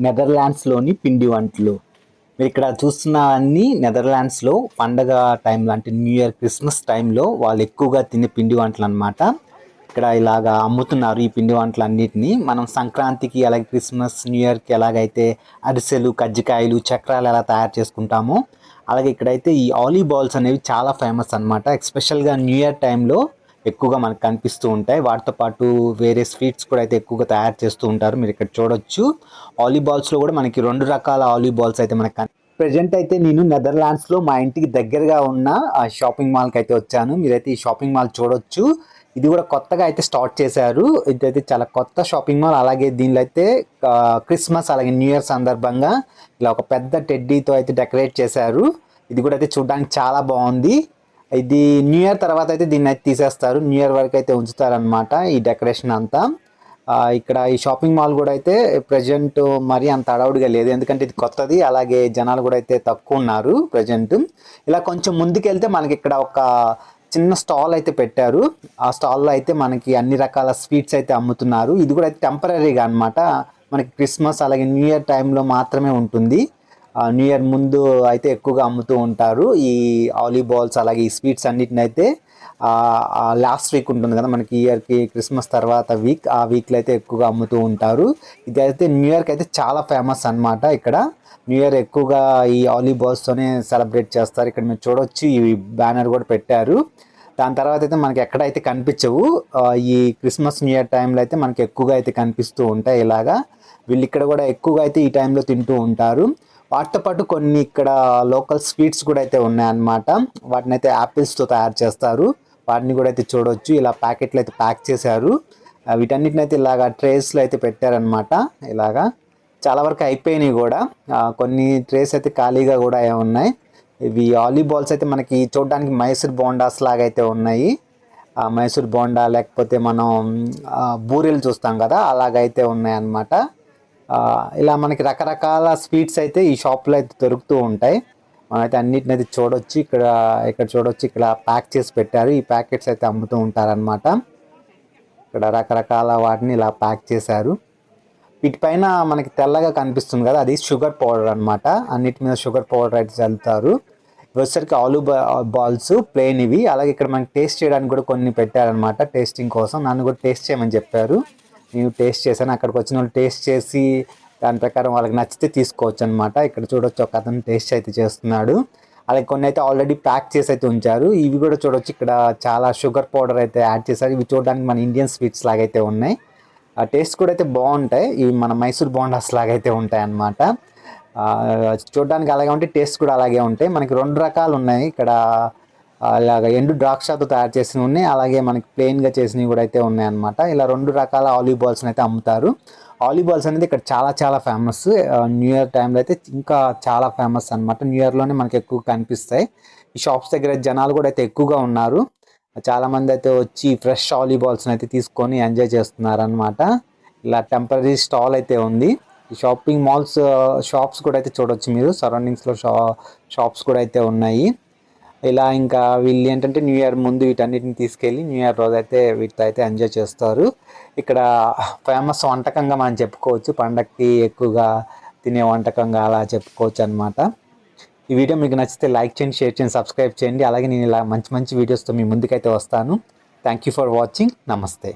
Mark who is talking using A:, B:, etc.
A: నెదర్లాండ్స్లోని పిండి వంటలు. మీరు ఇక్కడ చూస్తున్న అన్ని నెదర్లాండ్స్లో పండగ టైంలో అంటే న్యూ ఇయర్ క్రిస్మస్ టైంలో వాళ్ళు ఎక్కువగా తినే పిండి వంటలు అనమాట ఇక్కడ ఇలాగా అమ్ముతున్నారు ఈ పిండి వంటలు అన్నిటినీ మనం సంక్రాంతికి అలాగే క్రిస్మస్ న్యూ ఇయర్కి ఎలాగైతే అరిసెలు కజ్జికాయలు చక్రాలు ఎలా తయారు చేసుకుంటామో అలాగే ఇక్కడైతే ఈ ఆలీ బాల్స్ అనేవి చాలా ఫేమస్ అనమాట ఎస్పెషల్గా న్యూ ఇయర్ టైంలో ఎక్కువగా మనకు కనిపిస్తూ ఉంటాయి. వాటితో పాటు వేరే స్వీట్స్ కూడా అయితే ఎక్కువగా తయారు చేస్తూ ఉంటారు. మీరు ఇక్కడ చూడొచ్చు. ఆలీ బాల్స్లో కూడా మనకి రెండు రకాల ఆలీ బాల్స్ అయితే మనకు ప్రజెంట్ అయితే నేను నెదర్లాండ్స్లో మా ఇంటికి దగ్గరగా ఉన్న ఆ షాపింగ్ మాల్కి అయితే వచ్చాను. మీరైతే ఈ షాపింగ్ మాల్ చూడొచ్చు. ఇది కూడా కొత్తగా అయితే స్టార్ట్ చేశారు. ఇదైతే చాలా కొత్త షాపింగ్ మాల్. అలాగే దీనిలో అయితే క్రిస్మస్ అలాగే న్యూ ఇయర్ సందర్భంగా ఇలా ఒక పెద్ద టెడ్డీతో అయితే డెకరేట్ చేశారు. ఇది కూడా అయితే చూడడానికి చాలా బాగుంది. ఇది న్యూ ఇయర్ తర్వాత అయితే దీన్ని అయితే తీసేస్తారు. న్యూ ఇయర్ వరకు అయితే ఉంచుతారనమాట ఈ డెకరేషన్ అంతా. ఇక్కడ ఈ షాపింగ్ మాల్ కూడా అయితే ప్రజెంట్ మరి అంత అడవుడిగా లేదు. ఎందుకంటే ఇది కొత్తది అలాగే జనాలు కూడా అయితే తక్కువ ఉన్నారు ప్రజెంట్. ఇలా కొంచెం ముందుకెళ్తే మనకి ఇక్కడ ఒక చిన్న స్టాల్ అయితే పెట్టారు. ఆ స్టాల్లో అయితే మనకి అన్ని రకాల స్వీట్స్ అయితే అమ్ముతున్నారు. ఇది కూడా అయితే టెంపరీగా అనమాట మనకి క్రిస్మస్ అలాగే న్యూ ఇయర్ టైంలో మాత్రమే ఉంటుంది. న్యూ ఇయర్ ముందు అయితే ఎక్కువగా అమ్ముతూ ఉంటారు. ఈ ఆలీ బాల్స్ అలాగే ఈ స్వీట్స్ అన్నిటిని అయితే లాస్ట్ వీక్ ఉంటుంది కదా మనకి ఇయర్కి క్రిస్మస్ తర్వాత వీక్ ఆ వీక్లో అయితే ఎక్కువగా అమ్ముతూ ఉంటారు. ఇది అయితే న్యూ ఇయర్కి అయితే చాలా ఫేమస్ అన్నమాట ఇక్కడ. న్యూ ఇయర్ ఎక్కువగా ఈ ఆలీ బాల్స్తోనే సెలబ్రేట్ చేస్తారు. ఇక్కడ మీరు చూడొచ్చు ఈ బ్యానర్ కూడా పెట్టారు. దాని తర్వాత అయితే మనకి ఎక్కడైతే కనిపించవు ఈ క్రిస్మస్ న్యూ ఇయర్ టైంలో అయితే మనకి ఎక్కువగా అయితే కనిపిస్తూ ఉంటాయి ఇలాగా. వీళ్ళు ఇక్కడ కూడా ఎక్కువగా అయితే ఈ టైంలో తింటూ ఉంటారు. వాటితో పాటు కొన్ని ఇక్కడ లోకల్ స్వీట్స్ కూడా అయితే ఉన్నాయన్నమాట. వాటిని అయితే యాపిల్స్తో తయారు చేస్తారు. వాటిని కూడా అయితే చూడొచ్చు. ఇలా ప్యాకెట్లు అయితే ప్యాక్ చేశారు. వీటన్నిటిని అయితే ఇలాగా ట్రేస్లో అయితే పెట్టారనమాట ఇలాగా చాలా వరకు అయిపోయినాయి కూడా. కొన్ని ట్రేస్ అయితే ఖాళీగా కూడా ఉన్నాయి. ఇవి ఆలీ బాల్స్ అయితే మనకి చూడడానికి మైసూర్ బోండాస్ లాగా అయితే ఉన్నాయి. మైసూర్ బోండా లేకపోతే మనం బూరెలు చూస్తాం కదా అలాగైతే ఉన్నాయన్నమాట. ఇలా మనకి రకరకాల స్వీట్స్ అయితే ఈ షాప్లో అయితే దొరుకుతూ ఉంటాయి. మనమైతే అన్నిటిని అయితే చూడొచ్చు. ఇక్కడ ఇక్కడ చూడొచ్చు. ఇక్కడ ప్యాక్ చేసి పెట్టారు. ఈ ప్యాకెట్స్ అయితే అమ్ముతూ ఉంటారనమాట ఇక్కడ రకరకాల వాటిని ఇలా ప్యాక్ చేశారు. వీటిపైన మనకి తెల్లగా కనిపిస్తుంది కదా. అది షుగర్ పౌడర్ అనమాట అన్నిటి మీద షుగర్ పౌడర్ అయితే చల్లుతారు. వచ్చేసరికి ఆలు బాల్స్ ప్లేన్ ఇవి. అలాగే ఇక్కడ మనకి టేస్ట్ చేయడానికి కూడా కొన్ని పెట్టారనమాట టేస్టింగ్ కోసం. నన్ను కూడా టేస్ట్ చేయమని చెప్పారు. నేను టేస్ట్ చేశాను. అక్కడికి వచ్చిన వాళ్ళు టేస్ట్ చేసి దాని ప్రకారం వాళ్ళకి నచ్చితే తీసుకోవచ్చు అనమాట ఇక్కడ చూడొచ్చు ఒక అతను టేస్ట్ అయితే చేస్తున్నాడు. అలాగే కొన్ని అయితే ఆల్రెడీ ప్యాక్ చేసి అయితే ఉంచారు. ఇవి కూడా చూడొచ్చు. ఇక్కడ చాలా షుగర్ పౌడర్ అయితే యాడ్ చేశారు. ఇవి చూడడానికి మన ఇండియన్ స్వీట్స్ లాగైతే ఉన్నాయి. ఆ టేస్ట్ కూడా అయితే బాగుంటాయి. ఇవి మన మైసూర్ బోండాస్ లాగా అయితే ఉంటాయి అన్నమాట చూడడానికి అలాగే ఉంటాయి టేస్ట్ కూడా అలాగే ఉంటాయి. మనకి రెండు రకాలు ఉన్నాయి. ఇక్కడ అలాగ ఎండు ద్రాక్షతో తయారు చేసినవి ఉన్నాయి. అలాగే మనకి ప్లెయిన్గా చేసినవి కూడా అయితే ఉన్నాయన్నమాట. ఇలా రెండు రకాల ఆలివ్ బాల్స్ని అయితే అమ్ముతారు. ఆలివ్ బాల్స్ అనేది ఇక్కడ చాలా చాలా ఫేమస్ న్యూ ఇయర్ టైంలో అయితే ఇంకా చాలా ఫేమస్ అన్నమాట. న్యూ ఇయర్లోనే మనకి ఎక్కువ కనిపిస్తాయి. ఈ షాప్స్ దగ్గర జనాలు కూడా అయితే ఎక్కువగా ఉన్నారు. చాలా మంది అయితే వచ్చి ఫ్రెష్ ఆలివ్ బాల్స్ని అయితే తీసుకొని ఎంజాయ్ చేస్తున్నారు అనమాట ఇలా టెంపరీ స్టాల్ అయితే ఉంది. ఈ షాపింగ్ మాల్స్ షాప్స్ కూడా అయితే చూడొచ్చు మీరు. సరౌండింగ్స్లో షా షాప్స్ కూడా అయితే ఉన్నాయి. ఇలా ఇంకా వీళ్ళు ఏంటంటే న్యూ ఇయర్ ముందు వీటన్నిటిని తీసుకెళ్ళి న్యూ ఇయర్ రోజు అయితే వీటితో అయితే ఎంజాయ్ చేస్తారు. ఇక్కడ ఫేమస్ వంటకంగా మనం చెప్పుకోవచ్చు. పండగకి ఎక్కువగా తినే వంటకంగా అలా చెప్పుకోవచ్చు అనమాట ఈ వీడియో మీకు నచ్చితే లైక్ చేయండి షేర్ చేయండి సబ్స్క్రైబ్ చేయండి. అలాగే నేను ఇలా మంచి మంచి వీడియోస్తో మీ ముందుకైతే వస్తాను. థ్యాంక్ యూ ఫర్ వాచింగ్ నమస్తే